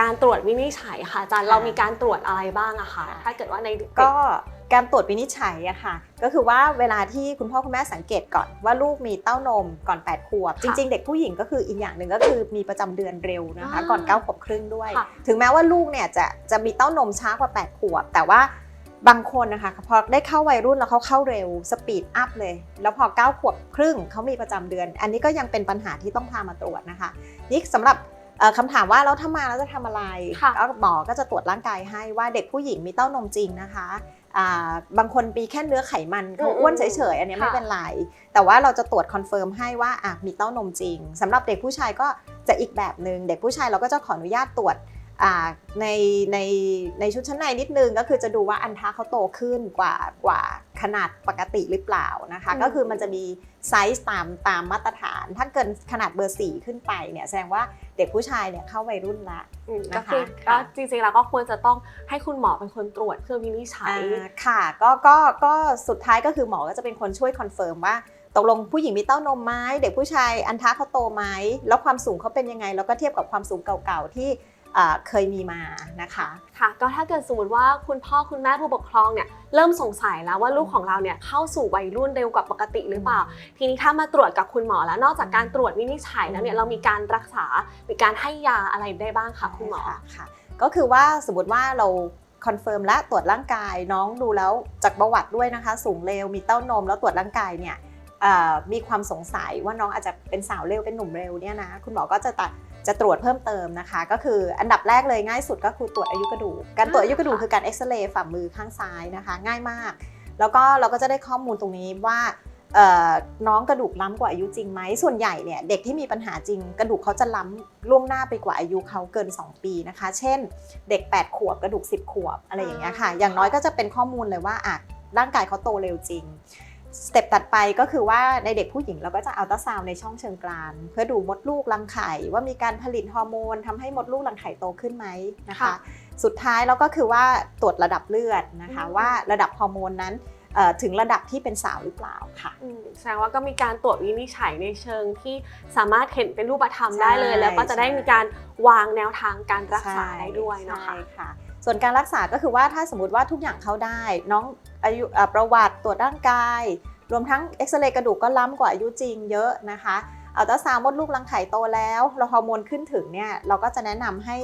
การตรวจวินิจฉัยค่ะอาจารย์ค่ะเรามีการตรวจอะไรบ้างอะคะค่ะถ้าเกิดว่าในเด็กก็การตรวจวินิจฉัยอะค่ะ ก็คือว่าเวลาที่คุณพ่อคุณแม่สังเกตก่อนว่าลูกมีเต้านมก่อน 8 ขวบ จริง ๆ เด็กผู้หญิงก็คืออีกอย่างหนึ่งก็คือมีประจำเดือนเร็วนะคะก่อน 9 ขวบครึ่งด้วยค่ะถึงแม้ว่าลูกเนี่ยจะจะมีเต้านมช้ากว่า 8 ขวบ แต่ว่าบางคนนะคะพอได้เข้าวัยรุ่นแล้วเขาเข้าเร็วสปีดอัพเลย แล้วพอ 9 ขวบครึ่งเขามีประจำเดือน อันนี้ก็ยังเป็นปัญหาที่ต้องพามาตรวจนะคะนี่สำหรับเอ่อ คำถามว่าแล้วถ้ามาแล้วจะทำอะไรค่ะก็หมอก็จะตรวจร่างกายให้ว่าเด็กผู้หญิงมีเต้านมจริงนะคะอ่าบางคนมีแค่เนื้อไขมันเขาอ้วนเฉยๆอันเนี้ยไม่เป็นไร แต่ว่าเราจะตรวจคอนเฟิร์มให้ว่าอะมีเต้านมจริงสำหรับเด็กผู้ชายก็จะอีกแบบหนึ่งเด็กผู้ชายเราก็จะขออนุญาตตรวจอ่า ในในในชุดชั้นในนิดนึงก็คือจะดูว่าอันทะเขาโตขึ้นกว่ากว่าขนาดปกติหรือเปล่านะคะอืมก็คือมันจะมีไซส์ตามตามมาตรฐาน ถ้าเกินขนาดเบอร์สี่ขึ้นไปเนี่ยแสดงว่าเด็กผู้ชายเนี่ยเข้าวัยรุ่นละอืมนะคะก็คือก็ค่ะจริงๆแล้วก็ควรจะต้องให้คุณหมอเป็นคนตรวจเพื่อวินิจฉัยอ่าค่ะก็ก็ก็สุดท้ายก็คือหมอก็จะเป็นคนช่วยคอนเฟิร์มว่าตกลงผู้หญิงมีเต้านมไหมเด็กผู้ชายอันทะเขาโตไหมแล้วความสูงเขาเป็นยังไง แล้วก็เทียบกับความสูงเก่าๆที่อ่า เคยมีมานะคะค่ะก็ถ้าเกิดสมมติว่าคุณพ่อคุณแม่ผู้ปกครองเนี่ยเริ่มสงสัยแล้วว่าลูกของเราเนี่ยเข้าสู่วัยรุ่นเร็วกว่าปกติหรือเปล่า ทีนี้ถ้ามาตรวจกับคุณหมอแล้ว นอกจากการตรวจวินิจฉัยแล้วเนี่ยเรามีการรักษามีการให้ยาอะไรได้บ้างคะคุณหมอค่ะค่ะก็คือว่าสมมติว่าเราคอนเฟิร์มและตรวจร่างกายน้องดูแล้วจากประวัติด้วยนะคะ สูงเร็วมีเต้านมแล้วตรวจร่างกายเนี่ยเอ่อ มีความสงสัยว่าน้องอาจจะเป็นสาวเร็วเป็นหนุ่มเร็วเนี่ยนะคุณหมอก็จะตัดจะตรวจเพิ่มเติมนะคะ ก็คืออันดับแรกเลยง่ายสุดก็คือตรวจอายุกระดูก การตรวจอายุกระดูกคือการเอ็กซเรย์ฝ่ามือข้างซ้ายนะคะ ง่ายมาก แล้วก็เราก็จะได้ข้อมูลตรงนี้ว่าเอ่อน้องกระดูกล้ำกว่าอายุจริงไหม ส่วนใหญ่เนี่ยเด็กที่มีปัญหาจริง กระดูกเขาจะล้ำล่วงหน้าไปกว่าอายุเขาเกิน 2 ปีนะคะ เช่น เด็ก 8 ขวบกระดูก 10 ขวบอะไรอย่างเงี้ยค่ะอ่าอย่างน้อยก็จะเป็นข้อมูลเลยว่าอะร่างกายเขาโตเร็วจริง สเต็ปถัดไปก็คือว่าในเด็กผู้หญิงเราก็จะอัลตราซาวน์ในช่องเชิงกรานเพื่อดูมดลูกรังไข่ว่ามีการผลิตฮอร์โมนทำให้มดลูกรังไข่โตขึ้นไหมนะคะค่ะสุดท้ายเราก็คือว่าตรวจระดับเลือดนะคะอืมว่าระดับฮอร์โมนนั้นเอ่อถึงระดับที่เป็นสาวหรือเปล่าค่ะอืมแสดงว่าก็มีการตรวจวินิจฉัยในเชิงที่สามารถเห็นเป็นรูปธรรมได้เลยใช่แล้วก็จะได้ใช่มีการวางแนวทางการรักษาได้ด้วยเนาะใช่คะค่ะ ส่วนการรักษาก็คือว่าถ้าสมมติว่าทุกอย่างเข้าได้ น้องอายุประวัติตรวจร่างกาย รวมทั้งเอ็กซเรย์กระดูกก็ล้ำกว่าอายุจริงเยอะนะคะอัลตราซาวด์มดลูกรังไข่โตแล้วเราฮอร์โมนขึ้นถึงเนี่ยเราก็จะแนะนำให้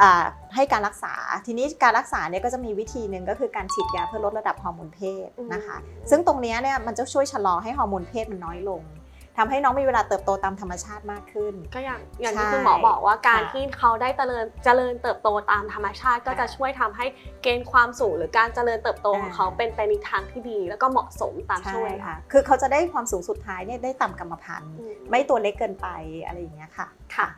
อ่าให้การรักษา ทีนี้การรักษาเนี่ยก็จะมีวิธีหนึ่งก็คือการฉีดยาเพื่อลดระดับฮอร์โมนเพศนะคะ ซึ่งตรงนี้เนี่ยมันจะช่วยชะลอให้ฮอร์โมนเพศมันน้อยลง ทำให้น้องมีเวลาเติบโตตามธรรมชาติมากขึ้น ก็อย่างอย่างที่ใช่คุณหมอบอกว่าการค่ะที่เขาได้เจริญเจริญเติบโตตามธรรมชาติ ก็จะค่ะช่วยทำให้เกณฑ์ความสูงหรือการเจริญเติบโตของอ่าเขาเป็นไปในทางที่ดี แล้วก็เหมาะสมตามช่ใช่วงเวลาค่ะคือเขาจะได้ความสูงสุดท้ายเนี่ยได้ตามกรรมพันธุ์อืมไม่ตัวเล็กเกินไปอะไรอย่างเงี้ยค่ะค่ะ